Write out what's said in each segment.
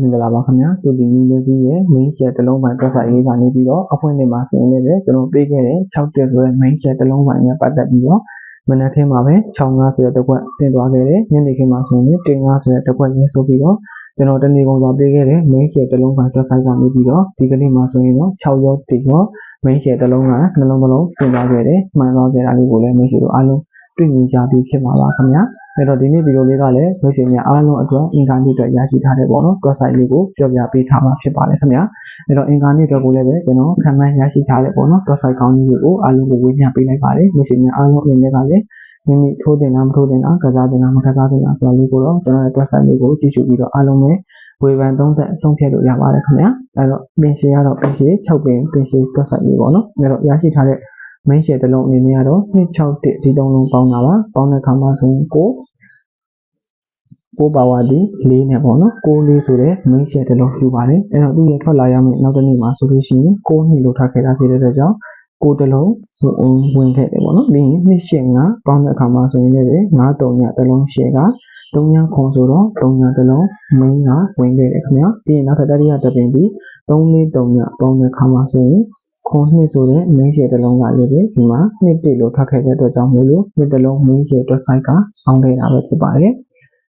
မင်္ဂလာပါခင်ဗျာတူတီနီလေးကြီးရဲ့ main share တစ်လုံးပိုင်းတွက်ဆိုင်လေးကနေပြီးတော့အဖွင့်နေမှာဆိုရင်လည်းကျွန်တော်ပေးခဲ့တဲ့6တက်ဆိုတဲ့ main share တစ်လုံးပိုင်းနဲ့ပတ်သက်ပြီးတော့မနက်ခင်းမှာပဲ65ဆိုတဲ့တစ်ခွက်ဆင်းသွားခဲ့တယ်ညနေခင်းမှာဆိုရင်လည်းတင်5ဆိုတဲ့တစ်ခွက်ရင်းဆိုပြီးတော့ကျွန်တော်တနေ့ကုန်စွာပေးခဲ့တဲ့ main share တစ်လုံးပိုင်းတွက်ဆိုင်ကနေပြီးတော့ဒီကနေ့မှာဆိုရင်တော့6ရောတင်ရော main share တစ်လုံးကနှလုံးတစ်လုံးဆင်းသွားခဲ့တယ်မှန်သွားခဲ့တာလေးကိုလည်း main share တို့အားလုံးတွေ့မြင်ကြပြီးဖြစ်မှာပါခင်ဗျာ အဲ့တော့ဒီနေ့ဗီဒီယိုလေးကလည်းမိတ်ဆွေများအားလုံးအတွက်အင်ကာနေ့အတွက်ရရှိထားတဲ့ပေါ့နော် website လေးကိုပြောပြပေးထားမှာဖြစ်ပါတယ်ခင်ဗျာအဲ့တော့အင်ကာနေ့အတွက်ကိုလည်းပဲကျွန်တော်ခံမှန်းရရှိထားတဲ့ပေါ့နော် website ကောင်းကြီးတွေကိုအားလုံးကိုဝေမျှပေးလိုက်ပါတယ်မိတ်ဆွေများအားလုံးအနေနဲ့ကလည်းမိမိထိုးတင်တာမထိုးတင်တာကစားတင်တာမကစားတင်တာဆိုတာလေးကိုတော့ကျွန်တော်ရဲ့ website လေးကိုကြည့်ရှုပြီးတော့အားလုံးပဲဝေဖန်သုံးသပ်အဆုံးဖြတ်လို့ရပါတယ်ခင်ဗျာအဲ့တော့ပင်ရှည်ကတော့ပင်ရှည်6ပင်ပင်ရှည် website လေးပေါ့နော်အဲ့တော့ရရှိထားတဲ့ main share တစ်လုံးအနေနဲ့ကတော့261ဒီသုံးလုံးပေါင်းတာပါပေါင်းတဲ့အခါမှာဆိုရင်ကို ကိုပါဝါဒီ၄နဲ့ပေါ့နော်ကိုလေးဆိုတဲ့ main share တစ်လုံးယူပါတယ်အဲ့တော့သူရထွက်လာရမယ့်နောက်တစ်နေ့မှာဆိုလို့ရှိရင်ကိုနှစ်လို့ထားခဲ့တာဖြစ်တဲ့အတွက်ကြောင့်ကိုတစ်လုံးဝင်ခဲ့တယ်ပေါ့နော်ပြီးရင်နှစ်ရှင်းကပေါင်းတဲ့အခါမှာဆိုရင်လည်း9တုံညတစ်လုံးရှင်းက3ညခွန်ဆိုတော့3ညတစ်လုံး main ကဝင်ခဲ့တယ်ခင်ဗျာပြီးရင်နောက်ထပ်တတိယတစ်ပင်ပြီး3လေး3ညပေါင်းတဲ့အခါမှာဆိုရင်ခွန်နှစ်ဆိုတဲ့ main share တစ်လုံးကလည်းပဲဒီမှာနှစ်တိလို့ထွက်ခဲ့တဲ့အတွက်ကြောင့်မို့လို့နှစ်တစ်လုံး main share အတွက် site ကအောင်းခဲ့တာပဲဖြစ်ပါတယ်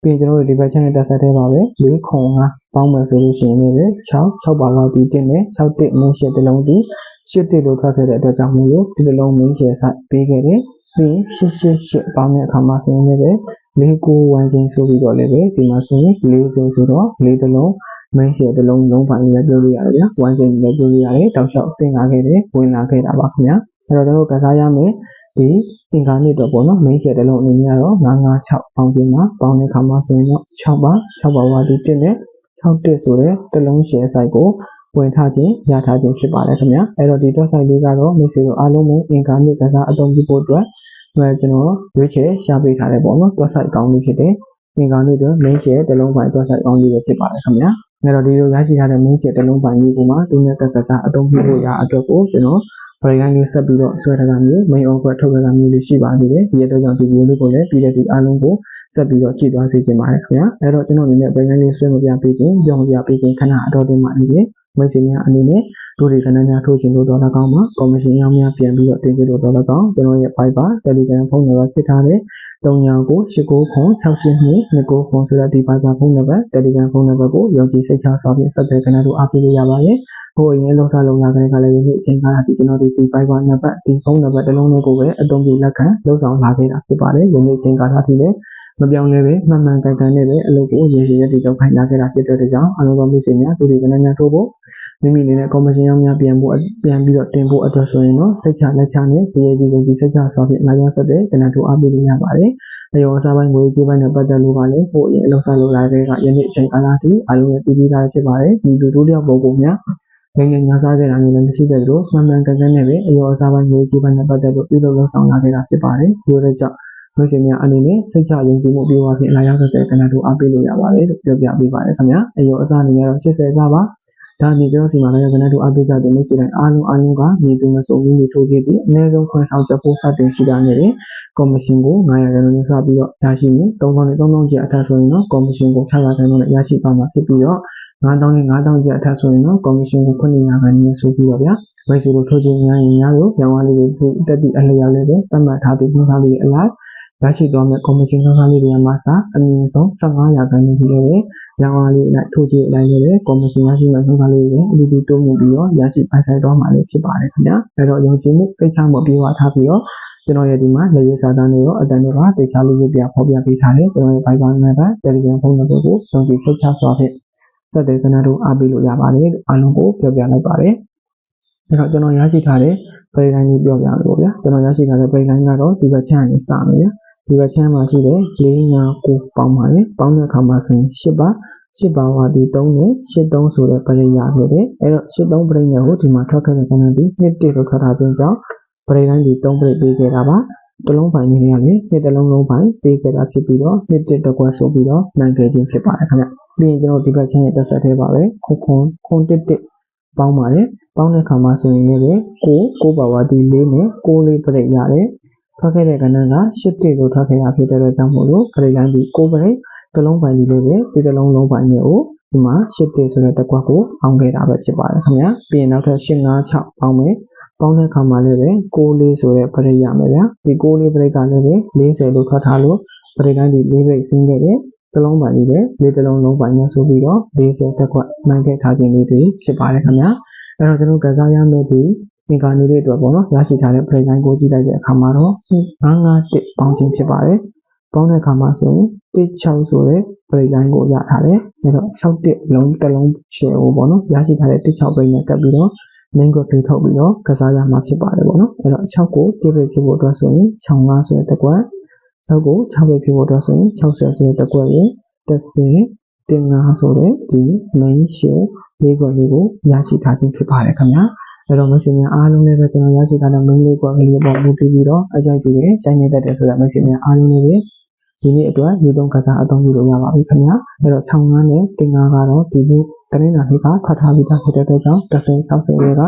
ပြီးရင်ကျွန်တော်တို့ဒီဘက် channel တက်ဆက်ထဲပါပဲ၄ခွန်ကပေါင်းမယ်ဆိုလို့ရှိရင်လည်း6 6ပါလောက်ပြီးတင်တယ်6တစ် main share တစ်လုံးဒီရှစ်တစ်လို့ထွက်ခဲ့တဲ့အတွက်ကြောင့်မို့လို့ဒီတစ်လုံး main share site ပေးခဲ့တယ်ပြီးရင်ရှစ်ရှစ်ရှစ်ပေါင်းတဲ့အခါမှာဆိုရင်လည်းလေးကိုဝမ်းချင်းဆိုပြီးတော့လည်းပဲဒီမှာဆိုရင်40ဆိုတော့လေးတစ်လုံး main share တစ်လုံးလုံးပိုင်းလည်းပြောလို့ရတယ်ဗျာဝမ်းချင်းလည်းပြောလို့ရတယ်တောက်လျှောက်ဆင်လာခဲ့တယ်ဝင်လာခဲ့တာပါခင်ဗျာအဲ့တော့ကျွန်တော်ကစားရမယ် ဒီသင်္ကားနှစ်တော့ပေါ့နော် main share တစ်လုံးအနေနဲ့ကတော့956ပေါင်းခြင်းမှာပေါင်းတဲ့ခါမှာဆိုရင်တော့6ပါ6ပါဝါဒီ1နဲ့6တက်ဆိုတဲ့တစ်လုံး share site ကိုဝင်ထားခြင်းရထားခြင်းဖြစ်ပါတယ်ခင်ဗျာအဲ့တော့ဒီ dot site လေးကတော့မိတ်ဆွေတို့အားလုံးကိုအင်္ဂါနှစ်ကစားအသုံးပြုဖို့အတွက်အဲကျွန်တော်ရွေးချယ်ရှာပေးထားတယ်ပေါ့နော် dot site အကောင်းလေးဖြစ်တယ်အင်္ဂါနှစ်တော့ main share တစ်လုံးပိုင်း dot site အကောင်းလေးပဲဖြစ်ပါတယ်ခင်ဗျာအဲ့တော့ဒီလိုရရှိထားတဲ့ main share တစ်လုံးပိုင်းလေးကိုမှသူနဲ့ကစားအသုံးပြုဖို့ရအတွက်ကိုကျွန်တော် ပရိကိုင်းလေးဆက်ပြီးတော့ဆွဲထားတာမျိုး main offer ထုတ်ထားတာမျိုးလေးရှိပါသေးတယ်ဒီအတွက်ကြောင့်ဒီဗီဒီယိုလေးကိုလည်းပြီးတဲ့ဒီအားလုံးကိုဆက်ပြီးတော့ကြည့်သွားစေချင်ပါတယ်ခင်ဗျာအဲ့တော့ကျွန်တော်အနေနဲ့ပရိကိုင်းလေးဆွဲမပြပေးခင်ကြောင်မပြပေးခင်ခဏအတော်တင်မှအနေနဲ့ မိတ်ဆွေများအနေနဲ့တို့တွေကနန်းများထိုးချင်လို့တော့၎င်းမှာကော်မရှင်ရောင်းများပြန်ပြီးတော့တင်ပြလို့တော့၎င်းကျွန်တော်ရဲ့ Viber Telegram ဖုန်းနံပါတ်ဖြစ်ထားတဲ့3998696229ဖုန်းဆိုတဲ့ဒီ Viber ဖုန်းနံပါတ် Telegram ဖုန်းနံပါတ်ကိုယုံကြည်စိတ်ချစွာဖြင့်ဆက်သွယ်ခဏတို့အားပေးလို့ရပါတယ်ဟိုအရင်လုံးစားလုံးလာကြတဲ့ကလည်းဒီအချိန်ကာလဒီကျွန်တော်ဒီဒီ Viber နံပါတ်ဒီဖုန်းနံပါတ်တစ်လုံးလေးကိုပဲအသုံးပြုလက်ခံလုံးဆောင်လာခဲ့တာဖြစ်ပါတယ်ယနေ့အချိန်ကာလထိလည်း မပြောင်းလဲပဲမှန်မှန်ကန်ကန်နဲ့ပဲအလုပ်ကိုရည်ရည်ရည်တည်တော့ခိုင်းလာခဲ့တာဖြစ်တဲ့ကြောင့်အလုံးစုံမိတ်ဆွေများသူတွေကလည်းများထိုးဖို့မိမိအနေနဲ့ကော်မရှင်ရောင်းများပြန်ဖို့ပြန်ပြီးတော့တင်ဖို့အတွက်ဆိုရင်တော့စိတ်ချလက်ချနဲ့ဒီရည်ကြီးကြီးစိတ်ချစွာဖြင့်လာရောက်ဆက်တဲ့ကဏ္ဍတို့အားပေးလို့ရပါတယ်။အယောအစားပိုင်းငွေကြေးပိုင်းနဲ့ပတ်သက်လို့ပါလေဟိုအရင်အလုပ်စားလုပ်လာတဲ့ကယနေ့အချိန်ကာလထိအလုံးရဲ့ပြည်ပြီးသားဖြစ်ပါတယ်။ဒီလူတို့တယောက်ပုံပုံများငငယ်ညာစားခဲ့တာမျိုးလည်းမရှိတဲ့သူတို့မှန်မှန်ကန်ကန်နဲ့ပဲအယောအစားပိုင်းငွေကြေးပိုင်းနဲ့ပတ်သက်လို့ပြုလုပ်လုပ်ဆောင်လာခဲ့တာဖြစ်ပါတယ်။ဒီလိုကြောင့် မိတ်ဆွေများအနေနဲ့စိတ်ချယုံကြည်မှုပြေဝဖြင့်လာရောက်တဲ့ကဏ္ဍတို့အားပေးလို့ရပါတယ်လို့ပြောပြပေးပါတယ်ခင်ဗျာအယောအစားအနေနဲ့တော့80စားပါဒါနေကျွန်တော်စီမှာလည်းကဏ္ဍတို့အားပေးကြတဲ့မိတ်ဆွေတိုင်းအားလုံးအားလုံးကမြေသူမစုံဘူးနေထိုးခဲ့ပြီးအနည်းဆုံးခွင့်ဆောင်ချက်ဖို့စတင်ရှိတာနဲ့ကော်မရှင်ကို900ရာခိုင်နှုန်းစပြီးတော့ရရှိနေ3000နဲ့3000ကျပ်အထက်ဆိုရင်တော့ကော်မရှင်ကို600ရာခိုင်နှုန်းနဲ့ရရှိပါမှာဖြစ်ပြီးတော့9000နဲ့9000ကျပ်အထက်ဆိုရင်တော့ကော်မရှင်ကို900ရာခိုင်နှုန်းဆိုပြီးတော့ဗျာမိတ်ဆွေတို့ထိုးခြင်းများရင်များလို့ပြောင်းသွားလေးတွေတက်ပြီးအလျော်လေးတွေသတ်မှတ်ထားပြီးနှုန်းထားလေးအလိုက် ရရှိသွားမယ့်ကော်မရှင်နှုန်းထားလေးတွေမှာစအမြင့်ဆုံး15ရာခိုင်နှုန်းရှိခဲ့တယ်။ရောင်းအားလေးအလိုက်ထိုးကြည့်အလိုက်လည်းကော်မရှင်ရရှိမယ့်နှုန်းထားလေးတွေအတူတူတိုးမြင့်ပြီးတော့ရရှိပိုင်ဆိုင်သွားမှာလည်းဖြစ်ပါတယ်ခင်ဗျာ။အဲတော့ယုံကြည်မှုသိချမှုပြေဝထားပြီးတော့ကျွန်တော်ရဲ့ဒီမှာလေရေးစာတမ်းတွေရောအတန်တွေကတေချာလေးပြဖော်ပြပေးထားတယ်ကျွန်တော်ရဲ့ Viber နံပါတ် Telegram ဖုန်းနံပါတ်ကိုစုံကြည့်ဖိတ်ချစွာဖြင့်ဆက်သွယ်ကနတို့အားပေးလို့ရပါတယ်အားလုံးကိုပြောပြလိုက်ပါတယ်အဲတော့ကျွန်တော်ရရှိထားတဲ့ပရိလိုင်းကြီးပြောပြလို့ဗျာကျွန်တော်ရရှိထားတဲ့ပရိလိုင်းကတော့ဒီဘက်ချမ်းနေစမယ်ဗျာ ဒီဘက်ချမ်းမှာရှိတဲ့၄ညာကိုပေါင်းပါတယ်ပေါင်းတဲ့အခါမှာဆိုရင်၈ပါရှစ်ပါဝါဒီ3နဲ့83ဆိုတဲ့ပရိယာဖြစ်တယ်အဲ့တော့83ပရိယာကိုဒီမှာထွက်ခဲ့တဲ့ကဏ္ဍဒီနှစ်တစ်ကိုထွက်ထားခြင်းကြောင့်ပရိတိုင်းဒီ3ပရိပေးခဲ့တာပါတလုံးပိုင်းနေရလေနှစ်တလုံးလုံးပိုင်းပေးခဲ့တာဖြစ်ပြီးတော့နှစ်တစ်တစ်ကွက်ဆိုပြီးတော့နိုင်ခဲ့ခြင်းဖြစ်ပါတယ်ခင်ဗျပြီးရင်ကျွန်တော်ဒီဘက်ချင်းရဲ့တက်ဆက်သေးပါပဲခွန်ခွန်ခွန်တစ်တစ်ပေါင်းပါတယ်ပေါင်းတဲ့ခါမှာဆိုရင်လည်းကိုကိုပါဝါဒီလေးနဲ့ကိုလေးပရိရတယ် ထွက်ခဲ့တဲ့ကဏ္ဍကရှစ်တစ်ကိုထွက်ခဲ့တာဖြစ်တဲ့အတွက်ကြောင့်မို့လို့ပရိတိုင်းဒီကိုပရိတစ်လုံးပိုင်းလေးလေးပဲဒီတစ်လုံးလုံးပိုင်းမျိုးကိုဒီမှာ8တေဆိုတဲ့တစ်ကွက်ကိုပေါင်းခဲ့တာပဲဖြစ်ပါတယ်ခင်ဗျာပြီးရင်နောက်ထပ်8 5 6ပေါင်းမယ်ပေါင်းတဲ့အခါမှာလည်းပဲ6လေးဆိုတဲ့ပရိတ်ရမယ်ဗျာဒီ6လေးပရိတ်ကလည်းပဲ40လို့ထွက်ထားလို့ပရိတ်တိုင်းဒီ4ပရိတ်ဆင်းခဲ့တယ်တစ်လုံးပိုင်းလေးပဲလေးတစ်လုံးလုံးပိုင်းနဲ့ဆိုပြီးတော့40တက်ခွက်မှန်ခဲ့ထားခြင်းလေးတွေဖြစ်ပါတယ်ခင်ဗျာအဲ့တော့ကျွန်တော်ကစားရမယ့်ဒီ သင်္ကာနေလေးအတွက်ပေါ့နော်ရရှိထားတဲ့ play line ကိုကြည့်လိုက်တဲ့အခါမှာတော့951ပေါင်းခြင်းဖြစ်ပါတယ်ပေါင်းတဲ့အခါမှာဆိုရင်16ဆိုတဲ့ play line ကိုရထားတယ်အဲ့တော့61လုံးတစ်လုံး share ကိုပေါ့နော်ရရှိထားတဲ့16 play နဲ့ကပ်ပြီးတော့ main ကိုပြေထုတ်ပြီးတော့ကစားရမှာဖြစ်ပါတယ်ပေါ့နော်အဲ့တော့6ကိုတိပိတ်ဖြစ်ဖို့အတွက်ဆိုရင်65ဆိုတဲ့တစ်ကွက်6ကို6ပိတ်ဖြစ်ဖို့အတွက်ဆိုရင်60ဆိုတဲ့တစ်ကွက်ရဲ့30တင်5ဆိုတဲ့ဒီ main share လေးကွက်လေးကိုရရှိထားခြင်းဖြစ်ပါတယ်ခင်ဗျာ အဲ့တော့ machine များအားလုံးလည်းပဲကျွန်တော်ရရှိထားတဲ့ main လေးကွက်လေးပေါ်မူတည်ပြီးတော့အကြိုက်ပြီးတယ်ကြိုက်နေတတ်တယ်ဆိုတော့ machine များအားလုံးလည်းပဲဒီနေ့အတွက်ယူသုံးကစားအသုံးပြုလို့ရပါပြီခင်ဗျာအဲ့တော့65နဲ့တင်5ကတော့ဒီနေ့တနင်္လာနေ့ကထွက်ထားပြီးသားဖြစ်တဲ့အတွက်ကြောင့်30 60ရဲ့က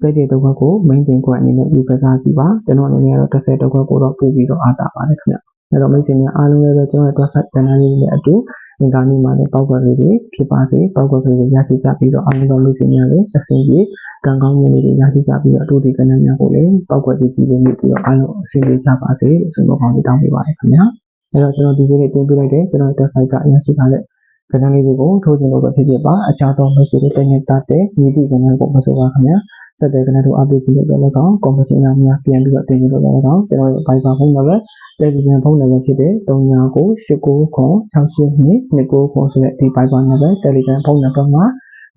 စိတ်တွေတစ်ခွက်ကို main တင်ခွက်အနေနဲ့ယူကစားကြည့်ပါကျွန်တော်အနေနဲ့ကတော့30တစ်ခွက်ကိုတော့ပို့ပြီးတော့အားတာပါတယ်ခင်ဗျ အဲ့တော့ machine များအားလုံးလည်းပဲကျွန်တော်တို့ website တန်းလေးနဲ့အတူအင်္ဂါနေ့မှာလည်းပောက်ကွက်လေးတွေဖြစ်ပါစေပောက်ကွက်လေးတွေရရှိကြပြီးတော့အားလုံးသောမိတ်ဆွေများလည်းအစဉ်ပြေကံကောင်းမှုတွေရရှိကြပြီးတော့အတူတူကဏ္ဍများကိုလည်းပောက်ကွက်ပြီးကြည့်လို့မြည်ပြီးတော့အားလုံးအစဉ်ပြေကြပါစေလို့ဆုမကောင်းတောင်းပေးပါတယ်ခင်ဗျာအဲ့တော့ကျွန်တော်ဒီနေ့တင်ပြလိုက်တဲ့ကျွန်တော် website ကအရရှိထားတဲ့ကဏ္ဍလေးတွေကိုထိုးကျင်လို့ပဲဖြစ်ဖြစ်ပါအခြားသောမိတ်ဆွေတွေတင်နေတာတဲ့ညီတိကဏ္ဍကိုမဆိုပါခင်ဗျာ ဆက်တဲ့ကဏ္ဍတို့အပိစီလို့ပြောလည်းကောင်းကွန်ပျူတာများပြန်ပြီးတော့တင်ပြလို့လည်းကောင်းကျွန်တော်ရဲ့ Viber ဖုန်းနံပါတ်တယ်လီဂရမ်ဖုန်းနံပါတ်ဖြစ်တဲ့39989269ဆိုတဲ့ဒီ Viber နံပါတ်တယ်လီဂရမ်ဖုန်းနံပါတ်မှာ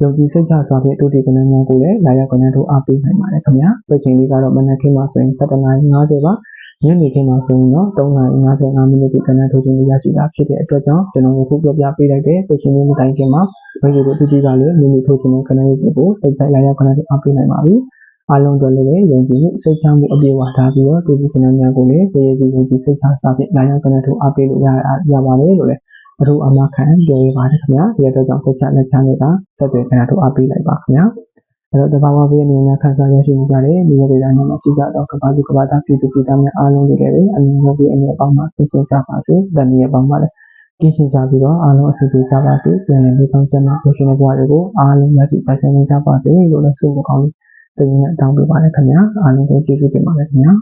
ယုံကြည်စိတ်ချစွာဖြင့်တို့ဒီကဏ္ဍများကိုလည်းလာရောက်ကဏ္ဍတို့အားပေးနိုင်ပါတယ်ခင်ဗျာ။ပြချိန်လေးကတော့မနက်ခင်းမှာဆိုရင်7:50ပါ ညနေခင်းမှာဆိုရင်တော့3:55မိနစ်ဒီကဏ္ဍထုတ်ခြင်းရရှိတာဖြစ်တဲ့အတွက်ကြောင့်ကျွန်တော်ယခုပြောပြပေးလိုက်တဲ့ပြချိန်လေးမတိုင်ခင်မှာဘယ်လိုတို့အတူတူကလည်းမိမိထုတ်ခြင်းနဲ့ကဏ္ဍလေးကိုစိတ်ဆိုင်လာရောက်ကဏ္ဍတို့အားပေးနိုင်ပါပြီ။အားလုံးတို့လည်းယုံကြည်မှုစိတ်ချမှုအပြည့်အဝထားပြီးတော့ဒီကဏ္ဍများကိုလည်းရေရေကြီးကြီးစိတ်ချစွာဖြင့်လာရောက်ကဏ္ဍတို့အားပေးလို့ရရပါတယ်လို့လည်းအထူးအမခံပြောရပါတယ်ခင်ဗျာဒီအတွက်ကြောင့်စိတ်ချလက်ချနေတာသက်တွေခဏတို့အားပေးလိုက်ပါခင်ဗျာ အဲ့တော့တဘာဝဘေးအနေနဲ့ခန်းစားရရှိနေကြတဲ့ဒီရက်တွေတိုင်းမှာရှိကြတော့ကဘာလူကဘာသားပြည်သူပြည်သားများအားလုံးတွေလည်းအမြင်ဘေးအနေအပေါင်းမှာသိစင်ကြပါစေ။တဏှာပေါင်းမှာလည်းကင်းရှင်းကြပြီးတော့အားလုံးအဆင်ပြေကြပါစေ။ပြန်လည်ပြီးကောင်းချမ်းသာကိုရှင်တဲ့ဘဝတွေကိုအားလုံးရရှိပိုင်ဆိုင်ကြပါစေလို့လည်းဆုမကောင်းတင်နေတောင်းပေးပါရခင်ဗျာ။အားလုံးကိုကျေးဇူးတင်ပါတယ်ခင်ဗျာ။